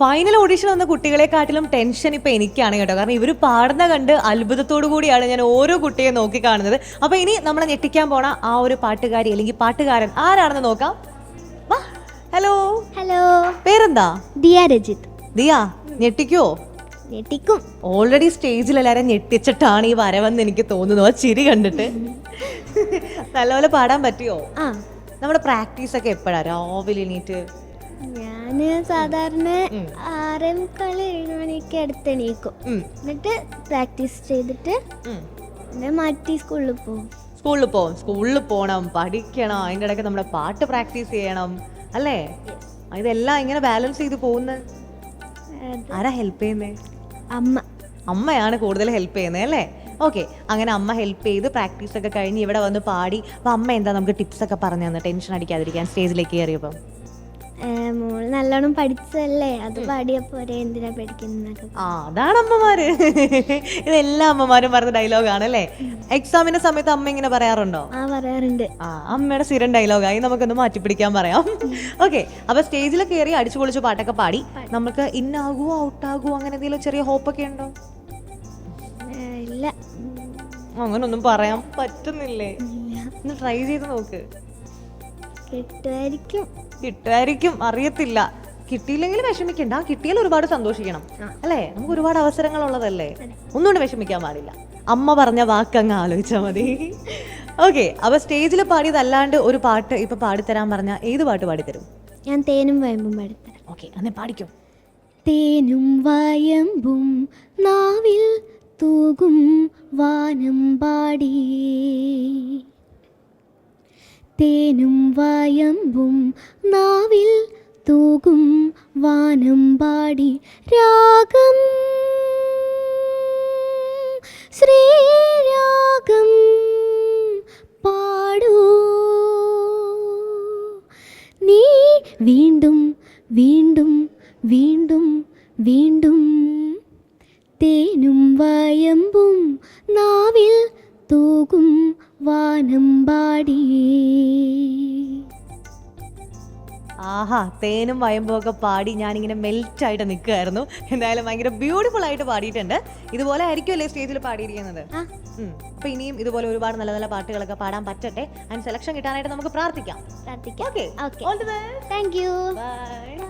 Final audition വന്ന കുട്ടികളെക്കാട്ടിലും tension ഇപ്പൊ എനിക്കാണ് കേട്ടോ. കാരണം ഇവർ പാടുന്ന കണ്ട് അത്ഭുതത്തോടു കൂടിയാണ് ഞാൻ ഓരോ കുട്ടിയെ നോക്കി കാണുന്നത്. അപ്പൊ ഇനി നമ്മളെ ഞെട്ടിക്കാൻ പോണ ആ ഒരു പാട്ടുകാരി അല്ലെങ്കിൽ പാട്ടുകാരൻ ആരാണെന്ന് നോക്കാം. ഹലോ. ഹലോ. പേരെന്താ? ദിയ രജിത്. ദിയ ഞെട്ടിക്കോ? ഞെട്ടിക്കും. ഓൾറെഡി സ്റ്റേജിൽ എല്ലാവരും ഞെട്ടിച്ചിട്ടാണ് ഈ വരവെന്ന് എനിക്ക് തോന്നുന്നു. ആ ചിരി കണ്ടിട്ട്. നല്ലപോലെ പാടാൻ പറ്റിയോ? ആ. നമ്മുടെ പ്രാക്ടീസ് ഒക്കെ എപ്പോഴാ? രാവിലെ എണീറ്റ്. ഞാൻ സാധാരണ ആറേ മുക്കാൽ ഏഴ് മണിക്ക് അടുത്ത് എണീക്കും. എന്നിട്ട് പ്രാക്ടീസ് ചെയ്തിട്ട് പിന്നെ മാറ്റി സ്കൂളിൽ പോകും. സ്കൂളിൽ പോകും. സ്കൂളിൽ പോകണം പഠിക്കണം അതിന്റെ ഇടയ്ക്ക് നമ്മുടെ പാട്ട് പ്രാക്ടീസ് ചെയ്യണം അല്ലേ? ഇതെല്ലാം ഇങ്ങനെ ബാലൻസ് ചെയ്ത് പോകുന്നത് ആരാ ഹെൽപ്പ് ചെയ്യുന്നേ? അമ്മ. അമ്മയാണ് കൂടുതൽ ഹെൽപ്പ് ചെയ്യുന്നത് അല്ലേ? ഓക്കെ. അങ്ങനെ അമ്മ ഹെൽപ്പ് ചെയ്ത് പ്രാക്ടീസ് ഒക്കെ കഴിഞ്ഞ് ഇവിടെ വന്ന് പാടി. അപ്പോൾ അമ്മ എന്താ നമുക്ക് ടിപ്സ് ഒക്കെ പറഞ്ഞു തന്നെ? ടെൻഷൻ അടിക്കാതിരിക്കാൻ സ്റ്റേജിലേക്ക് കയറിയപ്പം. മോൾ നല്ലോണം പഠിച്ചതല്ലേ? അത് പാടിയപ്പോ എന്തിനാ പഠിക്കുന്നത് ആ അതാണ് അമ്മമാര്. ഇതെല്ലാം അമ്മമാരും പറഞ്ഞ ഡയലോഗാണ് അല്ലേ എക്സാമിന്റെ സമയത്ത് അമ്മ ഇങ്ങനെ പറയാറുണ്ടോ? ആ പറയാറുണ്ട്. ആ അമ്മയുടെ സ്ഥിരം ഡയലോഗായി നമുക്കൊന്ന് മാറ്റിപ്പിടിക്കാൻ പറയാം. ഓക്കെ അപ്പൊ സ്റ്റേജിൽ കയറി അടിച്ചു പൊളിച്ചു പാട്ടൊക്കെ പാടി നമുക്ക് ഇന്നാകുവോ ഔട്ടാകുവോ അങ്ങനെ എന്തെങ്കിലും ചെറിയ ഹോപ്പൊക്കെ ഉണ്ടോ? ഇല്ല. അങ്ങനൊന്നും പറയാൻ പറ്റുന്നില്ലേ? ഒന്ന് ട്രൈ ചെയ്ത് നോക്ക്. കിട്ടുമായിരിക്കും. കിട്ടുമായിരിക്കും. അറിയത്തില്ല. കിട്ടിയില്ലെങ്കിൽ വിഷമിക്കണ്ട. കിട്ടിയാൽ ഒരുപാട് സന്തോഷിക്കണം. അല്ലേ? നമുക്ക് ഒരുപാട് അവസരങ്ങൾ ഉള്ളതല്ലേ ഒന്നുകൊണ്ട് വിഷമിക്കാൻ പാടില്ല. അമ്മ പറഞ്ഞ വാക്കങ്ങ് ആലോചിച്ചാൽ മതി. ഓക്കെ അപ്പൊ സ്റ്റേജിൽ പാടിയതല്ലാണ്ട് ഒരു പാട്ട് ഇപ്പൊ പാടിത്തരാൻ പറഞ്ഞ ഏത് പാട്ട് പാടിത്തരും? ഞാൻ തേനും വയമ്പും പാടിത്തരാം. ഓക്കെ അന്നെ പാടിക്കും. തേനും വയമ്പും നാവിൽ തൂകും വാനം പാടി. തേനും വയമ്പും നാവിൽ തൂകും വാനം പാടി രാഗം. ശ്രീരാഗം പാടൂ. നീ വീണ്ടും വീണ്ടും വീണ്ടും വീണ്ടും തേനും വയമ്പും നാവിൽ തൂകും വാനം പാടി ആഹാ തേനും വയമ്പും ഒക്കെ പാടി ഞാനിങ്ങനെ മെൽറ്റ് ആയിട്ട് നിൽക്കുമായിരുന്നു എന്തായാലും ഭയങ്കര ബ്യൂട്ടിഫുൾ ആയിട്ട് പാടിയിട്ടുണ്ട്. ഇതുപോലെ ആയിരിക്കുമല്ലേ സ്റ്റേജിൽ പാടിയിരിക്കുന്നത്. അപ്പൊ ഇനിയും ഇതുപോലെ ഒരുപാട് നല്ല നല്ല പാട്ടുകളൊക്കെ പാടാൻ പറ്റട്ടെ. അതിന് സെലക്ഷൻ കിട്ടാനായിട്ട് നമുക്ക് പ്രാർത്ഥിക്കാം. പ്രാർത്ഥിക്കാം. Okay okay all the best thank you bye